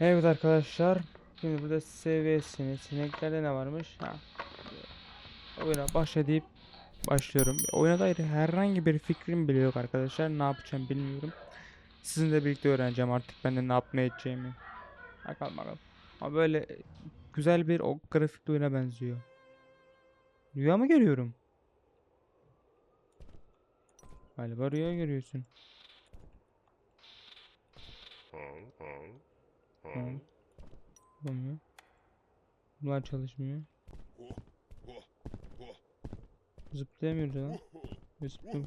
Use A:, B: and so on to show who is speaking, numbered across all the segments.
A: Evet arkadaşlar. Şimdi burada seviyesini sineklerde ne varmış? Ha. Oyuna başla deyip başlıyorum. Oyuna dair herhangi bir fikrim bile yok arkadaşlar. Ne yapacağım bilmiyorum. Sizinle birlikte öğreneceğim artık ben de ne yapmaya edeceğimi. Bakalım bakalım. Ama böyle güzel bir o grafikli oyuna benziyor. Rüya mı görüyorum? Galiba rüya görüyorsun. Tamam. Olmuyor. Bunlar çalışmıyor. Zıplayamıyoruz lan. Zıplam-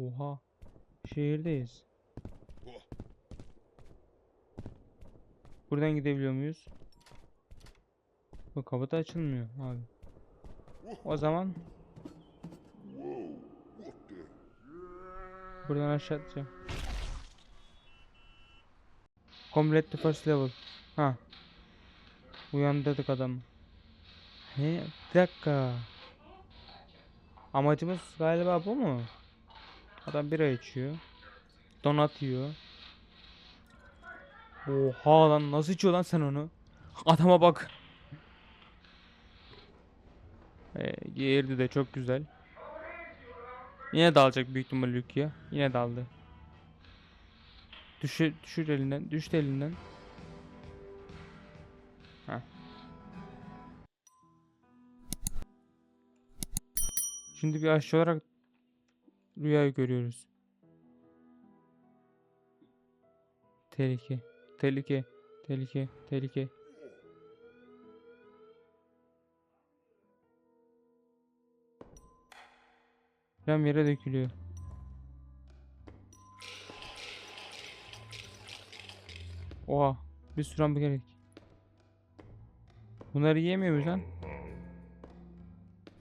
A: Oha. Şehirdeyiz. Buradan gidebiliyor muyuz? Bu kapı da açılmıyor abi. O zaman buradan aşağı atacağım. Complete the first level. Ha. Uyandırdık adamı. He, bir dakika. Amacımız galiba bu mu? Adam bira içiyor. Donat yiyor. Oha lan nasıl içiyor lan sen onu? Adama bak. Ee, geğirdi de çok güzel. Yine dalacak büyük ihtimalle Luke'ya. Yine daldı. Düşür, düşür elinden. Düştü elinden. Heh. Şimdi bir aşçı olarak rüyayı görüyoruz. Tehlike. Tehlike. Tehlike. Tehlike. Ram yere dökülüyor. Oha. Bir sürü hamburger yedik. Bunları yiyemiyor muyuz lan?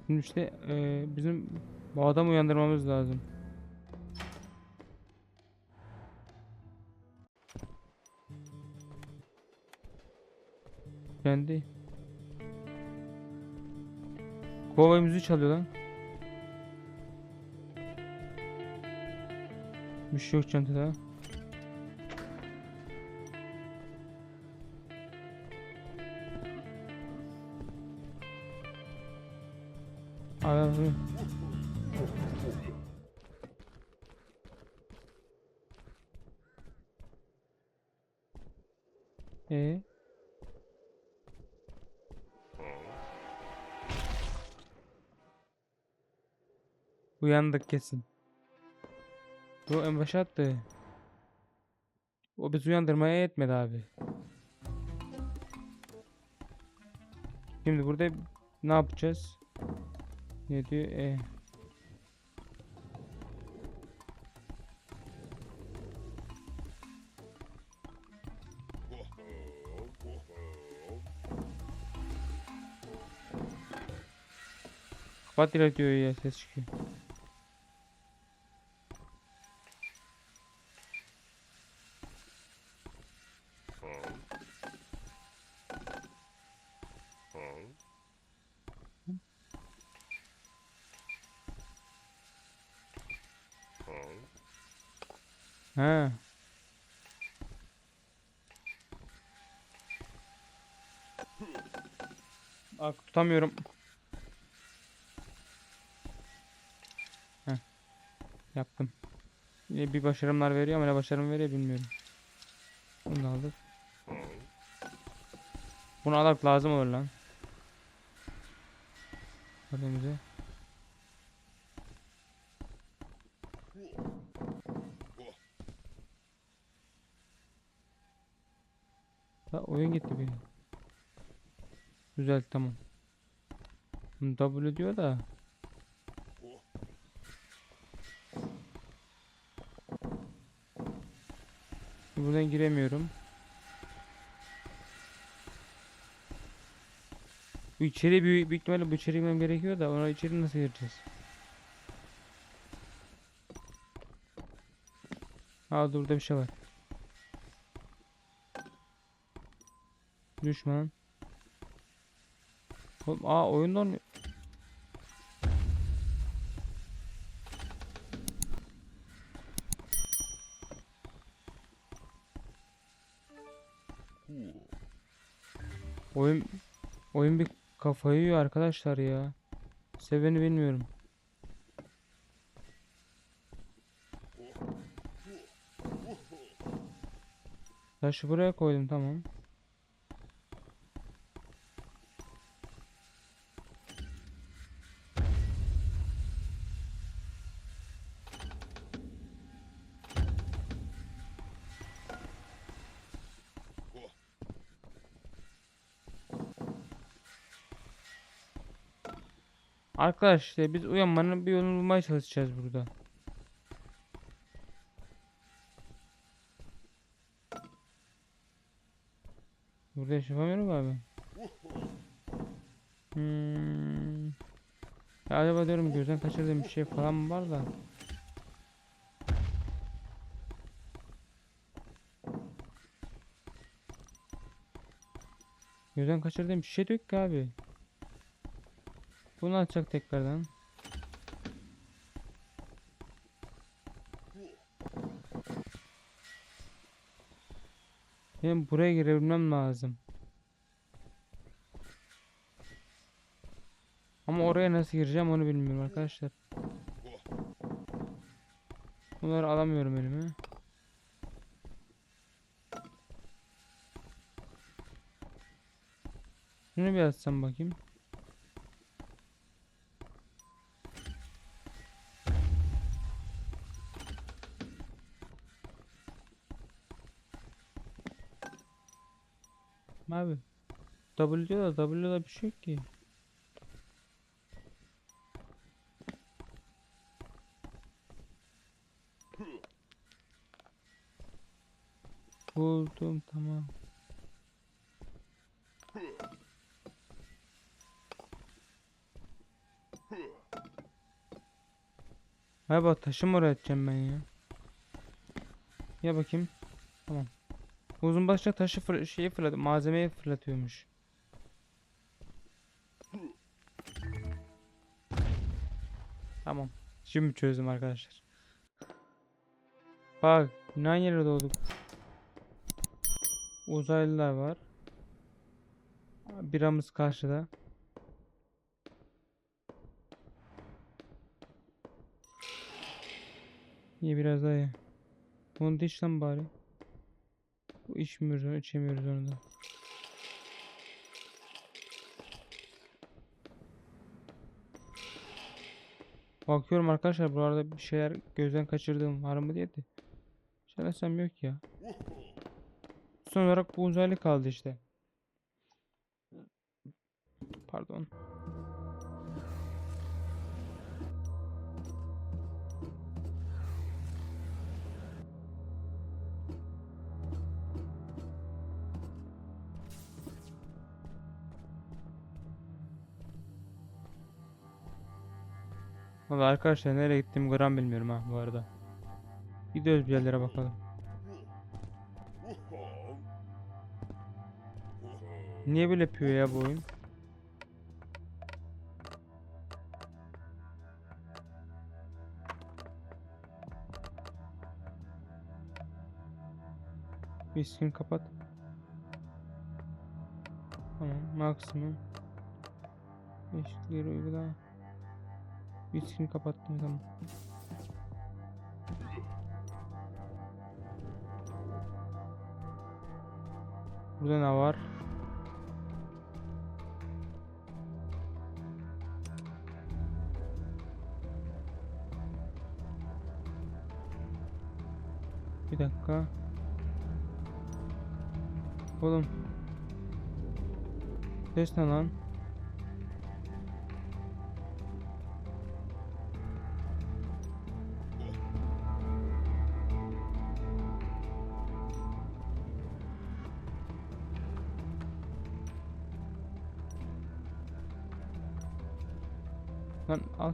A: Şimdi işte eee, bizim bu adamı uyandırmamız lazım. Kendi. Kova müziği çalıyor lan. Bir şey yok çantada. Abi. Ee? Uyandık kesin. Bu en başa attı. O bizi uyandırmaya yetmedi abi. Şimdi burada ne yapacağız? Ne diyor? E. Kapat radyoyu ya ses çıkıyor. Tutamıyorum. Heh. Yaptım. Yine bir başarımlar veriyor ama ne başarım veriyor bilmiyorum. Bunu da aldık. Bunu alak lazım olur lan. Önümüze. Ha oyun gitti bir. Güzel tamam. W diyor da. Buradan giremiyorum. Bu içeri büyük, büyük ihtimalle bu içeri girmem gerekiyor da ona içeri nasıl gireceğiz? Aa dur burada bir şey var. Düşman. Oğlum aa oyunda olmuyor. Oyun bir kafayı yiyor arkadaşlar ya. Seveni bilmiyorum. Taşı buraya koydum tamam. Arkadaşlar biz uyanmanın bir yolunu bulmaya çalışacağız burada. Burada yapamıyorum abi. Hmm. Ya acaba diyorum gözden kaçırdığım bir şey falan mı var da. Gözden kaçırdığım bir şey yok ki abi. Bunu açacak tekrardan. Benim buraya girebilmem lazım. Ama oraya nasıl gireceğim onu bilmiyorum arkadaşlar. Bunları alamıyorum elime. Şunu bir açsam bakayım. Abi W'da W'da bir şey yok ki. Buldum tamam. Bak taşı mı atacağım ben ya? Ya bakayım. Tamam. Uzun başla taşı fır şeyi fırlat malzemeyi fırlatıyormuş. Tamam. Şimdi çözdüm arkadaşlar. Bak, yine aynı yere doğduk. Uzaylılar var. Biramız karşıda. İyi biraz daha iyi. Bunu lan bari. İçmiyoruz onu, içemiyoruz onu da. Bakıyorum arkadaşlar bu arada bir şeyler gözden kaçırdığım var mı diye de. Söylesem yok ya. Son olarak bu uzaylı kaldı işte. Pardon. Valla arkadaşlar nereye gittiğimi gram bilmiyorum ha bu arada. Gidiyoruz bir yerlere bakalım. Niye böyle yapıyor ya bu oyun? Miskin kapat. Tamam maksimum. Değişiklikleri uygula. Miskin kapattım tamam. Burada ne var? Bir dakika. Oğlum. Ses ne lan? Lan al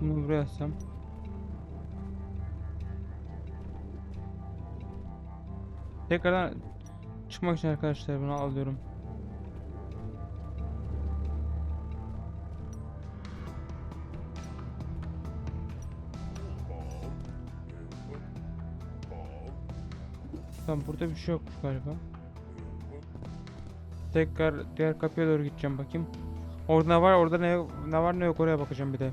A: Bunu buraya atsam. Tekrardan çıkmak için arkadaşlar bunu alıyorum. Tamam burada bir şey yokmuş galiba. Tekrar diğer kapıya doğru gideceğim bakayım. Orada ne var orada ne, ne var ne yok oraya bakacağım bir de.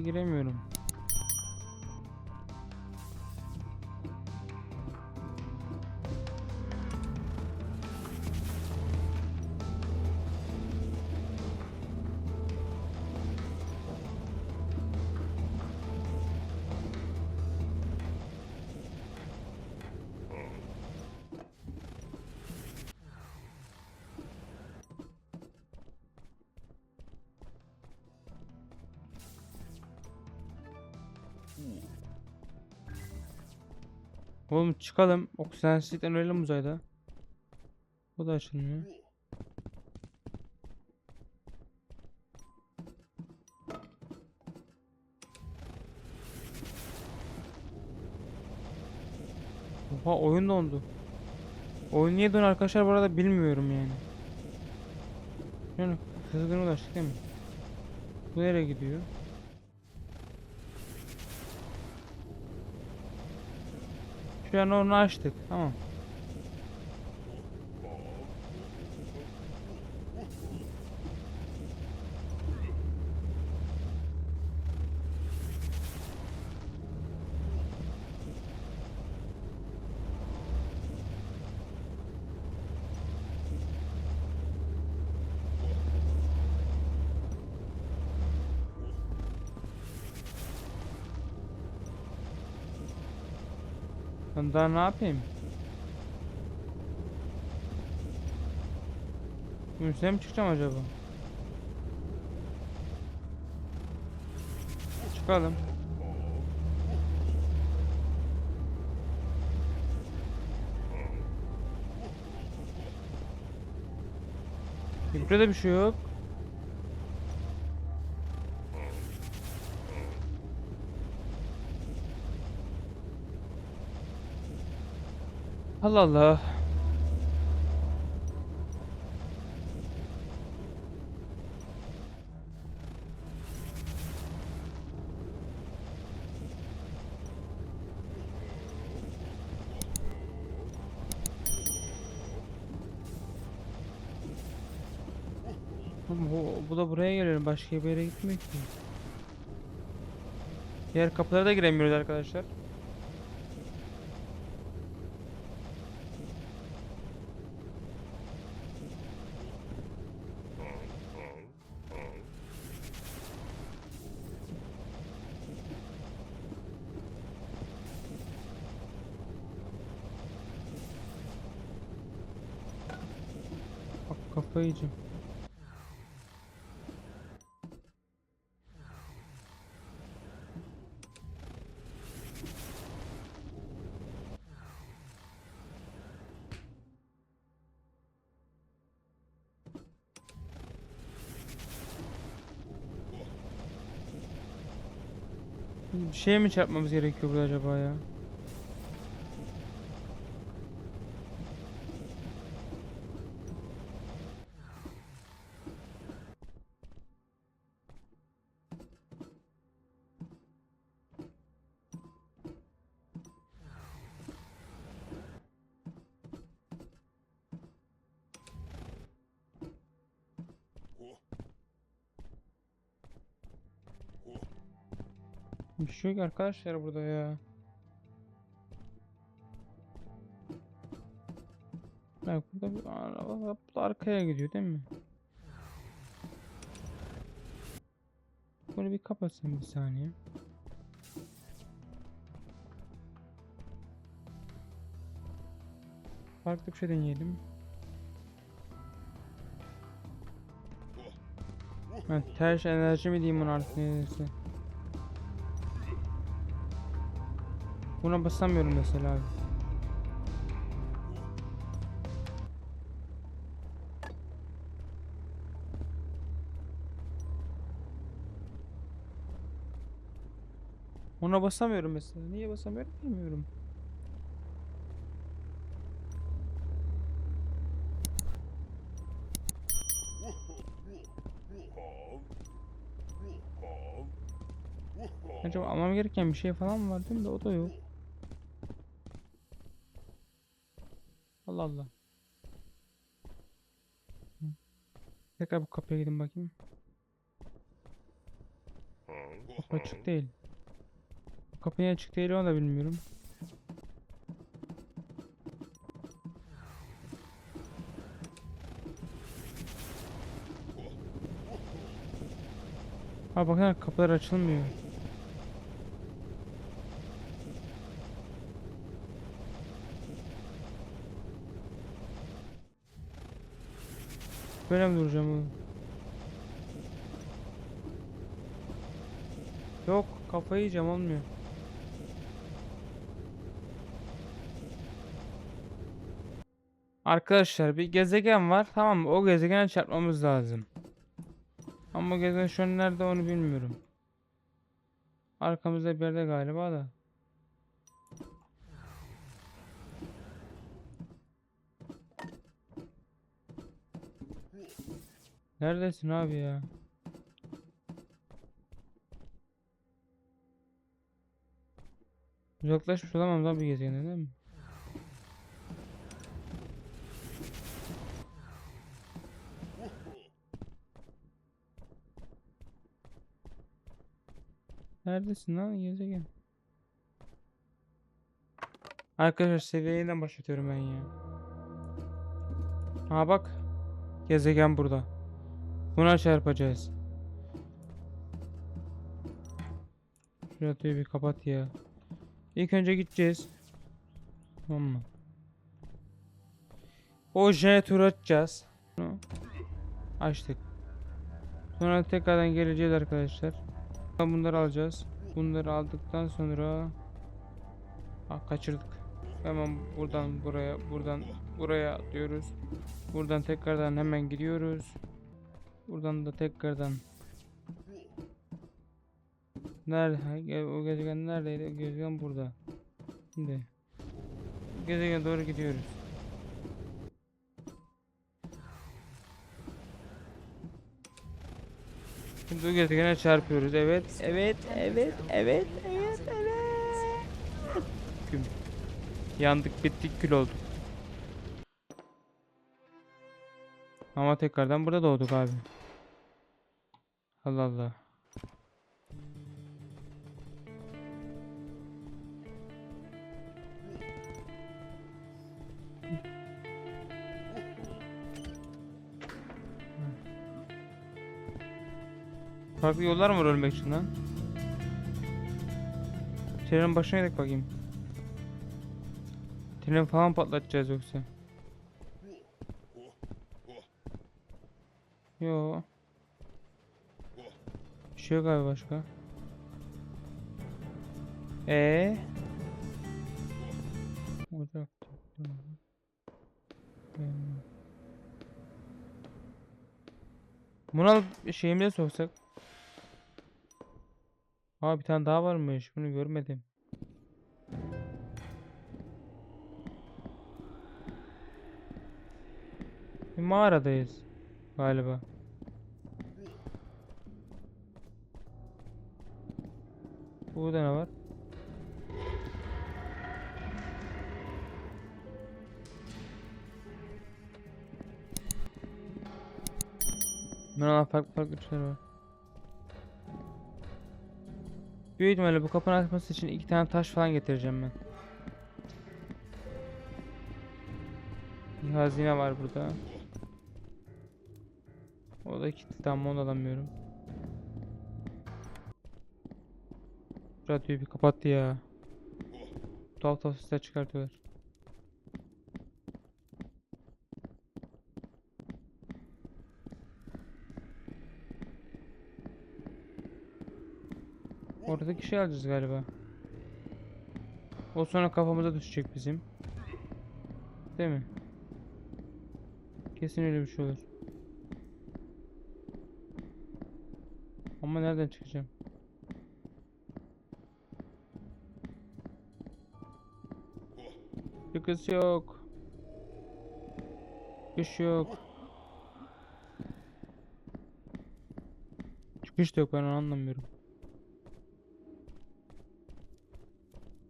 A: Giremiyorum. Oğlum çıkalım. Oksijensizlikten ölelim uzayda. Bu da açılmıyor. Oha oyun dondu. Oyun niye dondu arkadaşlar bu arada bilmiyorum yani. Yani hızlıdan ulaştık değil mi? Bu nereye gidiyor? Şu an onu açtık. Tamam. Ben daha ne yapayım? Üstüne mi çıkacağım acaba? Çıkalım. Burada bir şey yok. Allah Allah. Bu da buraya geliyor. Başka bir yere gitmiyor ki. Diğer kapılara da giremiyoruz arkadaşlar. Bak kafayı yiyeceğim. Bir şeye mi çarpmamız gerekiyor burada acaba ya? Bir şey yok arkadaşlar burada ya. Bak burada bir araba arkaya gidiyor değil mi? Bunu bir kapatsın bir saniye. Farklı bir şey deneyelim. Evet, ters enerji mi diyeyim ona artık neyse. Buna basamıyorum mesela abi. Ona basamıyorum mesela. Niye basamıyorum bilmiyorum. Acaba almam gereken bir şey falan mı var değil mi? O da yok. Allah Allah. Tekrar bu kapıya gidin bakayım. Kapı açık değil. Kapı niye açık değil onu da bilmiyorum. Ha bakın kapılar açılmıyor. Böyle mi duracağım oğlum? Yok kafayı yiyeceğim olmuyor. Arkadaşlar bir gezegen var tamam mı? O gezegene çarpmamız lazım. Ama gezegen şu an nerede onu bilmiyorum. Arkamızda bir yerde galiba da. Neredesin abi ya? Uzaklaşmış olamam lan bir gezegene değil mi? Neredesin lan gezegen? Arkadaşlar seviyeden başlatıyorum ben ya. Ha bak. Gezegen burada. Buna çarpacağız. Şu radyoyu bir kapat ya. İlk önce gideceğiz. Tamam mı? O jeneratörü açacağız. Bunu açtık. Sonra tekrardan geleceğiz arkadaşlar. Bunları alacağız. Bunları aldıktan sonra ah, kaçırdık. Hemen buradan buraya, buradan buraya atlıyoruz. Buradan tekrardan hemen gidiyoruz. Buradan da tekrardan Nerede? O gezegen neredeydi? O gezegen burada. Şimdi gezegene doğru gidiyoruz. Şimdi o gezegene çarpıyoruz. Evet, evet, evet, evet, evet, evet. Güm. Yandık, bittik, kül olduk. Ama tekrardan burada doğduk abi. Allah Allah. Farklı yollar mı var ölmek için lan? Trenin başına gidelim bakayım. Tren falan patlatacağız yoksa. Yo. Bir şey yok abi başka. Ee? Ocak. Bunu alıp şeyimize soksak. Aa bir tane daha varmış. Bunu görmedim. Bir mağaradayız galiba. Burada ne var? Bunlar farklı farklı şeyler var. Büyük ihtimalle bu kapının açması için iki tane taş falan getireceğim ben. Bir hazine var burada. O da kilitli tamam onu alamıyorum. Radyoyu bir kapattı ya. Tuhaf tuhaf sesler çıkartıyorlar. Oradaki şey alacağız galiba. O sonra kafamıza düşecek bizim. Değil mi? Kesin öyle bir şey olur. Ama nereden çıkacağım? Çıkış yok. Çıkış yok. Çıkış da yok ben onu anlamıyorum.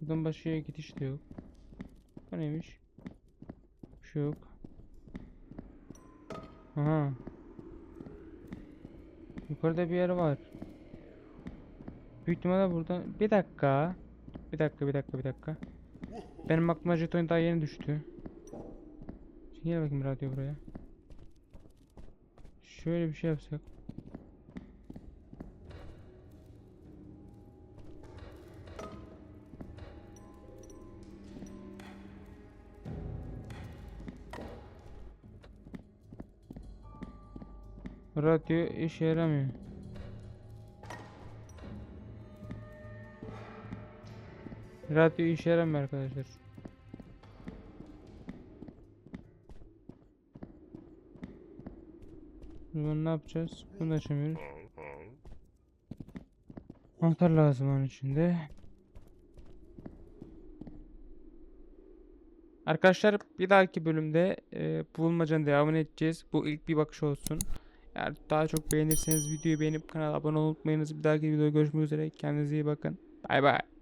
A: Buradan başka gidiş de yok. Bu neymiş? Bir şey yok. Aha. Yukarıda bir yer var. Büyük ihtimalle buradan... Bir dakika. Bir dakika, bir dakika, bir dakika. Benim aklıma jeton daha yeni düştü. Şimdi gel bakayım radyo buraya. Şöyle bir şey yapsak. Radyo işe yaramıyor. Radyo işe yaramıyor arkadaşlar. Bunu ne yapacağız? Bunu da açamıyoruz. Anahtar lazım onun içinde. Arkadaşlar bir dahaki bölümde e, bulmacanın devamını edeceğiz. Bu ilk bir bakış olsun. Eğer daha çok beğenirseniz videoyu beğenip kanala abone olmayı unutmayınız. Bir dahaki videoda görüşmek üzere. Kendinize iyi bakın. Bay bay.